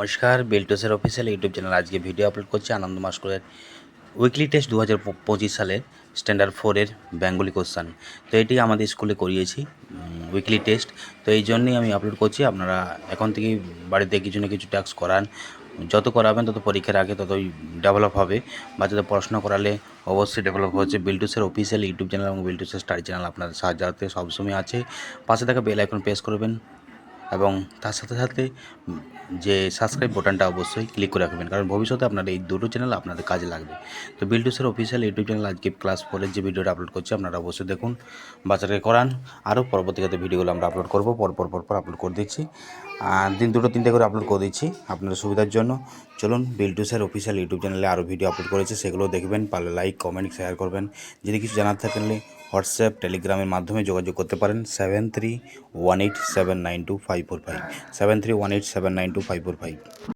নমস্কার বেলটোসের official YouTube channel আজকে ভিডিও আপলোড করছি আনন্দ মাস্করের উইকলি টেস্ট দু হাজার পঁচিশ সালের স্ট্যান্ডার্ড ফোরের বেঙ্গলি কোশ্চান তো এটি আমাদের স্কুলে করিয়েছি উইকলি টেস্ট তো এই জন্যই আমি আপলোড করছি, আপনারা এখন থেকেই বাড়িতে কিছু না কিছু ট্যাক্স করান। যত করাবেন তত পরীক্ষার আগে ততই ডেভেলপ হবে বাচ্চাদের পড়াশোনা করালে অবশ্যই ডেভেলপ হচ্ছে। বিল্টুসের অফিসিয়াল ইউটিউব চ্যানেল এবং বিল্টুসের স্টাডি চ্যানেল আপনাদের সাহায্যার্থে সবসময় আছে। পাশে থাকা বেল আইকন প্রেস করবেন এবং তার সাথে সাথে যে সাবস্ক্রাইব বাটনটা অবশ্যই ক্লিক করে রাখবেন। কারণ ভবিষ্যতে আপনার এই দুটো চ্যানেল আপনাদের কাজে লাগবে। তো বিল্ডুসের অফিসিয়াল ইউটিউব চ্যানেল আজকে ক্লাস ফোরের যে ভিডিওটা আপলোড করছি, আপনারা অবশ্যই দেখুন। বাচ্চাকে করান। আরও পরবর্তীতে ভিডিওগুলো আমরা আপলোড করব। পরপর পর পর পর আপলোড করে দিচ্ছি। আর দিন দুটো তিনটে করে আপলোড করে দিচ্ছি আপনাদের সুবিধার জন্য। চলুন বিল্ডুসের অফিসিয়াল ইউটিউব চ্যানেলে আরও ভিডিও আপলোড করেছে, সেগুলো দেখবেন। পারলে লাইক কমেন্ট শেয়ার করবেন। যদি কিছু জানার থাকলে হোয়াটসঅ্যাপ, টেলিগ্রামের মাধ্যমে যোগাযোগ করতে পারেন seven three one eight seven nine two five four five seven three one eight seven nine two five four five